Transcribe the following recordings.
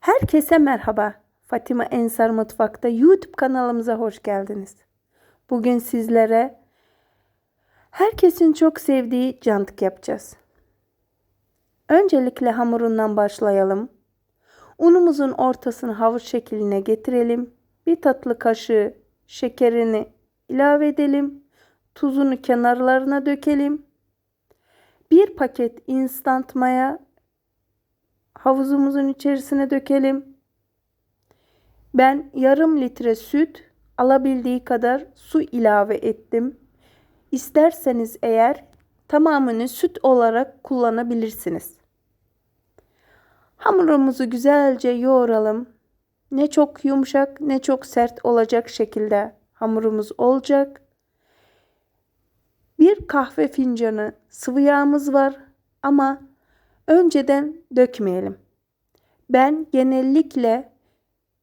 Herkese merhaba. Fatima Ensar Mutfak'ta YouTube kanalımıza hoş geldiniz. Bugün sizlere herkesin çok sevdiği cantık yapacağız. Öncelikle hamurundan başlayalım. Unumuzun ortasını havuç şekline getirelim. Bir tatlı kaşığı şekerini ilave edelim. Tuzunu kenarlarına dökelim. Bir paket instant maya havuzumuzun içerisine dökelim. Ben yarım litre süt alabildiği kadar su ilave ettim. İsterseniz eğer tamamını süt olarak kullanabilirsiniz. Hamurumuzu güzelce yoğuralım. Ne çok yumuşak ne çok sert olacak şekilde hamurumuz olacak. Bir kahve fincanı sıvı yağımız var ama önceden dökmeyelim. Ben genellikle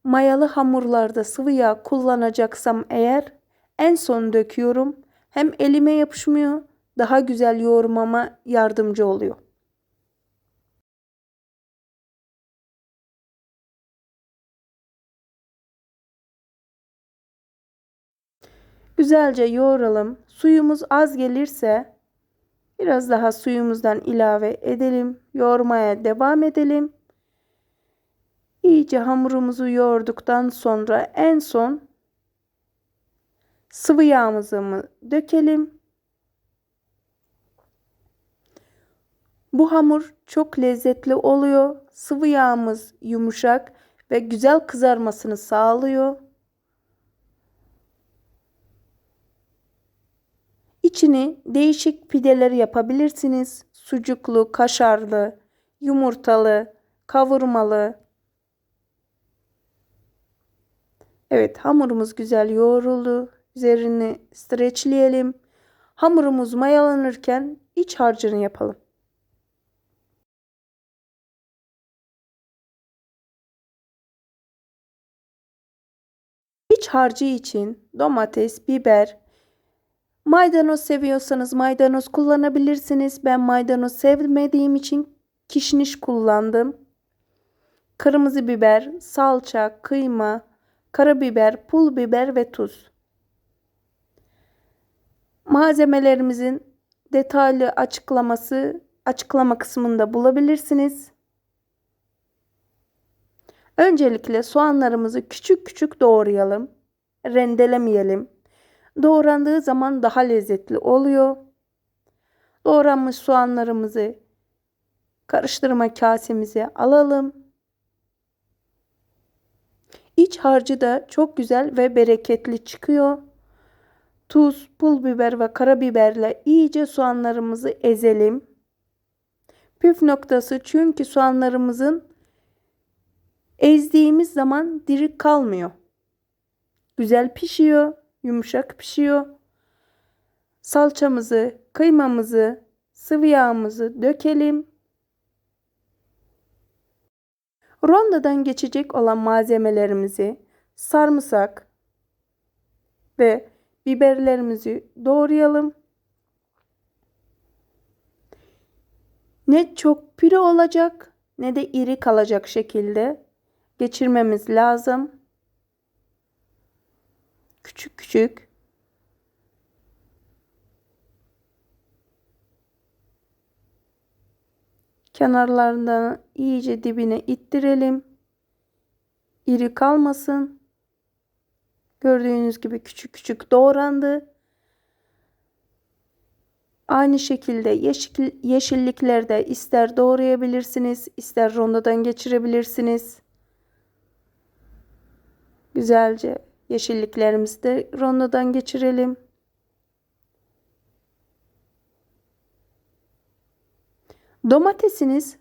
mayalı hamurlarda sıvı yağ kullanacaksam eğer en son döküyorum. Hem elime yapışmıyor, daha güzel yoğurmama yardımcı oluyor. Güzelce yoğuralım. Suyumuz az gelirse biraz daha suyumuzdan ilave edelim. Yoğurmaya devam edelim. İyice hamurumuzu yoğurduktan sonra en son sıvı yağımızı dökelim. Bu hamur çok lezzetli oluyor. Sıvı yağımız yumuşak ve güzel kızarmasını sağlıyor. İçini değişik pideler yapabilirsiniz. Sucuklu, kaşarlı, yumurtalı, kavurmalı. Evet hamurumuz güzel yoğruldu. Üzerini streçleyelim. Hamurumuz mayalanırken iç harcını yapalım. İç harcı için domates, biber, Maydanoz seviyorsanız maydanoz kullanabilirsiniz. Ben maydanoz sevmediğim için kişniş kullandım. Kırmızı biber, salça, kıyma, karabiber, pul biber ve tuz. Malzemelerimizin detaylı açıklaması açıklama kısmında bulabilirsiniz. Öncelikle soğanlarımızı küçük küçük doğrayalım. Rendelemeyelim. Doğrandığı zaman daha lezzetli oluyor. Doğranmış soğanlarımızı karıştırma kasemize alalım. İç harcı da çok güzel ve bereketli çıkıyor. Tuz, pul biber ve karabiberle iyice soğanlarımızı ezelim. Püf noktası çünkü soğanlarımızın ezdiğimiz zaman diri kalmıyor. Güzel pişiyor yumuşak pişiyor. Salçamızı, kıymamızı, sıvı yağımızı dökelim. Rondodan geçecek olan malzemelerimizi sarımsak ve biberlerimizi doğrayalım. Ne çok püre olacak ne de iri kalacak şekilde geçirmemiz lazım küçük küçük kenarlarından iyice dibine ittirelim. İri kalmasın. Gördüğünüz gibi küçük küçük doğrandı. Aynı şekilde yeşil, yeşilliklerde ister doğrayabilirsiniz, ister rondodan geçirebilirsiniz. Güzelce Yeşilliklerimizi de rondodan geçirelim. Domatesiniz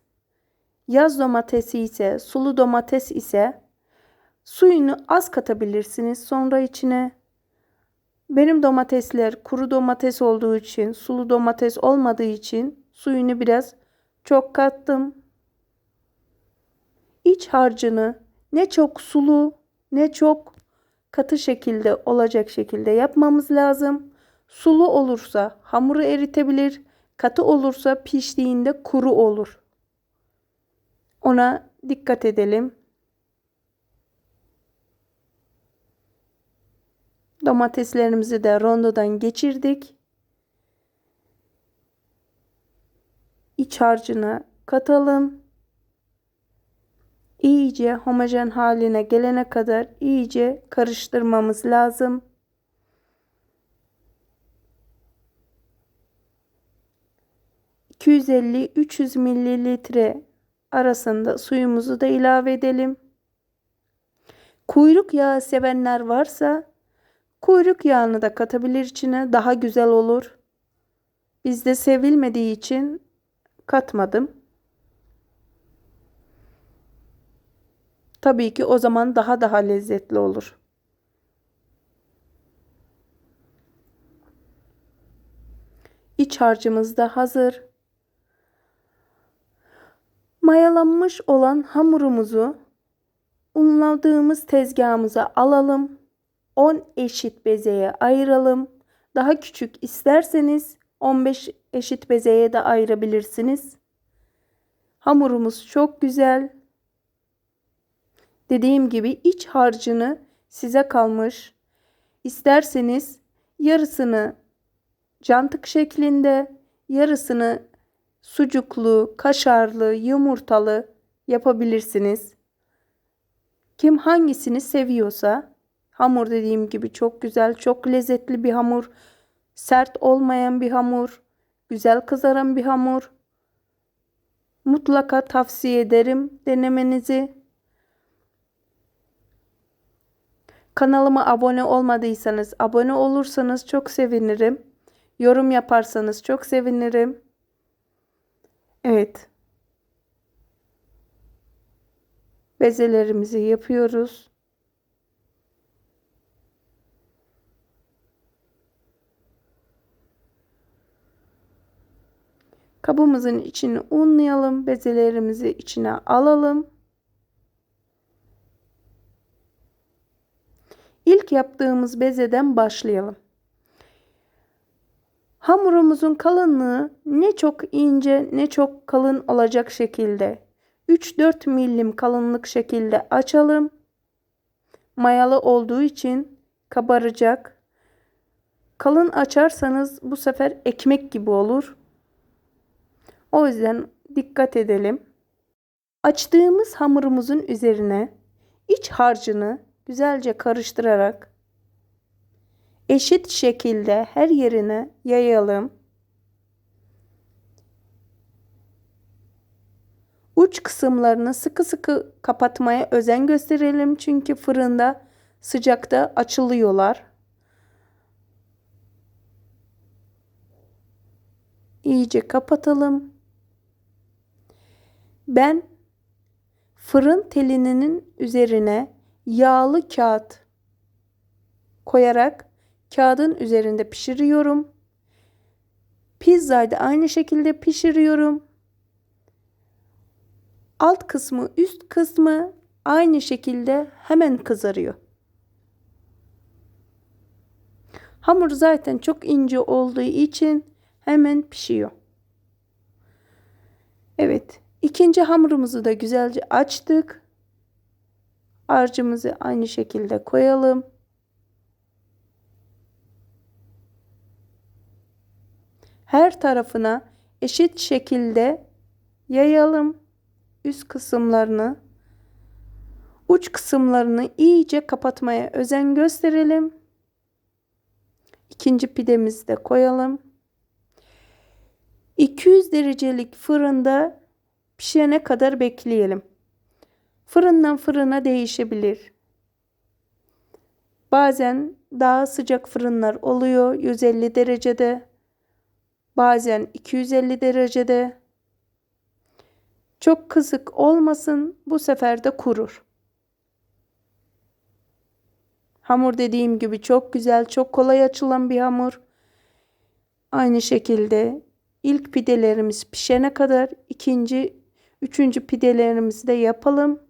yaz domatesi ise, sulu domates ise suyunu az katabilirsiniz sonra içine. Benim domatesler kuru domates olduğu için, sulu domates olmadığı için suyunu biraz çok kattım. İç harcını ne çok sulu ne çok katı şekilde olacak şekilde yapmamız lazım. Sulu olursa hamuru eritebilir, katı olursa piştiğinde kuru olur. Ona dikkat edelim. Domateslerimizi de rondodan geçirdik. İç harcına katalım. İyice homojen haline gelene kadar iyice karıştırmamız lazım. ...250-300 mililitre arasında suyumuzu da ilave edelim. Kuyruk yağı sevenler varsa kuyruk yağını da katabilir içine daha güzel olur. Bizde sevilmediği için katmadım. Tabii ki o zaman daha daha lezzetli olur. İç harcımız da hazır. Mayalanmış olan hamurumuzu unladığımız tezgahımıza alalım. 10 eşit bezeye ayıralım. Daha küçük isterseniz 15 eşit bezeye de ayırabilirsiniz. Hamurumuz çok güzel. Dediğim gibi iç harcını size kalmış. İsterseniz yarısını cantık şeklinde, yarısını sucuklu, kaşarlı, yumurtalı yapabilirsiniz. Kim hangisini seviyorsa hamur dediğim gibi çok güzel, çok lezzetli bir hamur. Sert olmayan bir hamur, güzel kızaran bir hamur. Mutlaka tavsiye ederim denemenizi. Kanalıma abone olmadıysanız abone olursanız çok sevinirim. Yorum yaparsanız çok sevinirim. Evet. Bezelerimizi yapıyoruz. Kabımızın içini unlayalım. Bezelerimizi içine alalım. İlk yaptığımız bezeden başlayalım. Hamurumuzun kalınlığı ne çok ince ne çok kalın olacak şekilde 3-4 milim kalınlık şekilde açalım. Mayalı olduğu için kabaracak. Kalın açarsanız bu sefer ekmek gibi olur. O yüzden dikkat edelim. Açtığımız hamurumuzun üzerine iç harcını güzelce karıştırarak eşit şekilde her yerine yayalım. Uç kısımlarını sıkı sıkı kapatmaya özen gösterelim çünkü fırında sıcakta açılıyorlar. İyice kapatalım. Ben fırın telinin üzerine yağlı kağıt koyarak kağıdın üzerinde pişiriyorum. Pizzayı da aynı şekilde pişiriyorum. Alt kısmı üst kısmı aynı şekilde hemen kızarıyor. Hamur zaten çok ince olduğu için hemen pişiyor. Evet. ikinci hamurumuzu da güzelce açtık. Harcımızı aynı şekilde koyalım. Her tarafına eşit şekilde yayalım üst kısımlarını. Uç kısımlarını iyice kapatmaya özen gösterelim. İkinci pidemizi de koyalım. 200 derecelik fırında pişene kadar bekleyelim. Fırından fırına değişebilir. Bazen daha sıcak fırınlar oluyor 150 derecede. Bazen 250 derecede. Çok kızık olmasın bu sefer de kurur. Hamur dediğim gibi çok güzel, çok kolay açılan bir hamur. Aynı şekilde ilk pidelerimiz pişene kadar ikinci, üçüncü pidelerimizi de yapalım.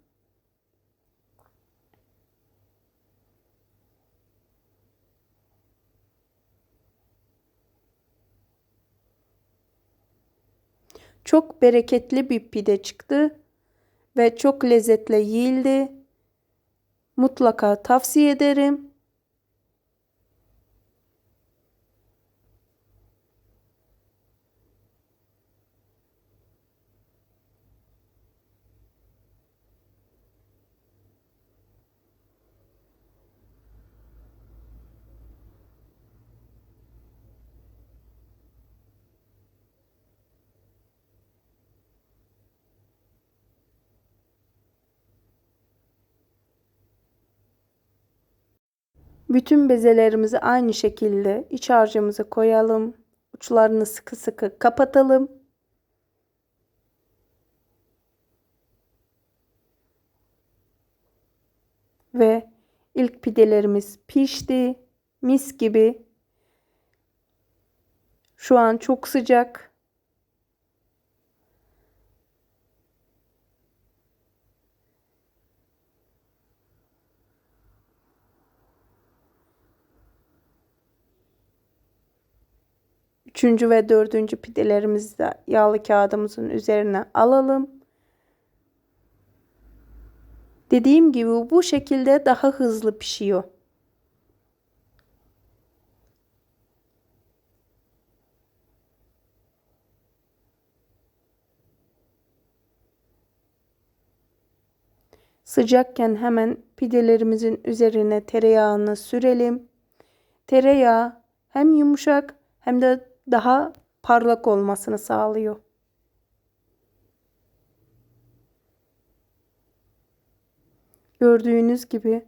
Çok bereketli bir pide çıktı ve çok lezzetli yiyildi. Mutlaka tavsiye ederim. Bütün bezelerimizi aynı şekilde iç harcımıza koyalım. Uçlarını sıkı sıkı kapatalım. Ve ilk pidelerimiz pişti. Mis gibi. Şu an çok sıcak. Üçüncü ve dördüncü pidelerimizi de yağlı kağıdımızın üzerine alalım. Dediğim gibi bu şekilde daha hızlı pişiyor. Sıcakken hemen pidelerimizin üzerine tereyağını sürelim. Tereyağı hem yumuşak hem de daha parlak olmasını sağlıyor. Gördüğünüz gibi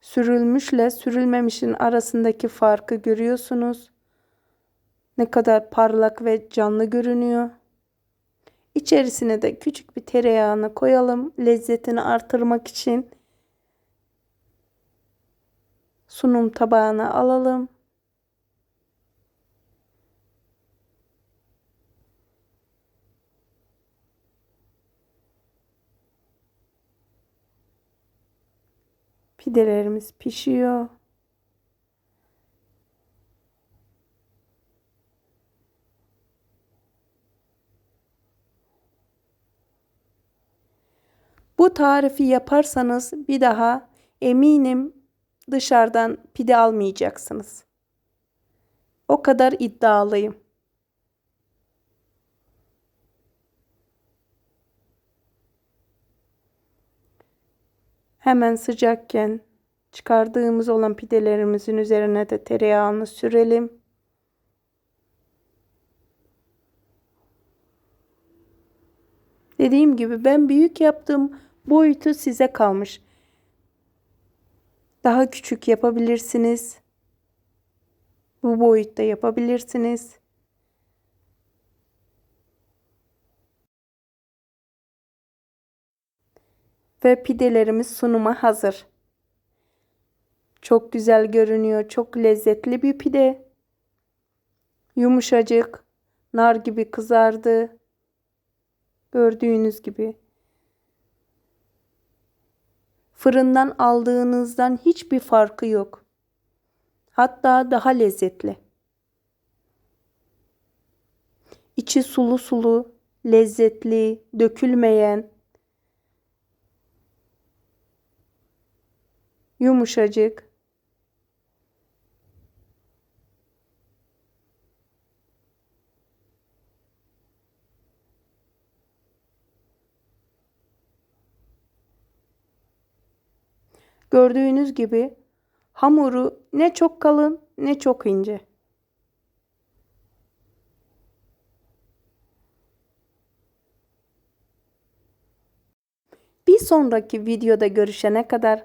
sürülmüşle sürülmemişin arasındaki farkı görüyorsunuz. Ne kadar parlak ve canlı görünüyor. İçerisine de küçük bir tereyağını koyalım lezzetini artırmak için. Sunum tabağına alalım. Pidelerimiz pişiyor. Bu tarifi yaparsanız bir daha eminim dışarıdan pide almayacaksınız. O kadar iddialıyım. Hemen sıcakken çıkardığımız olan pidelerimizin üzerine de tereyağını sürelim. Dediğim gibi ben büyük yaptım. Boyutu size kalmış. Daha küçük yapabilirsiniz. Bu boyutta yapabilirsiniz. Ve pidelerimiz sunuma hazır. Çok güzel görünüyor. Çok lezzetli bir pide. Yumuşacık, nar gibi kızardı. Gördüğünüz gibi. Fırından aldığınızdan hiçbir farkı yok. Hatta daha lezzetli. İçi sulu sulu, lezzetli, dökülmeyen, yumuşacık. Gördüğünüz gibi hamuru ne çok kalın ne çok ince. Bir sonraki videoda görüşene kadar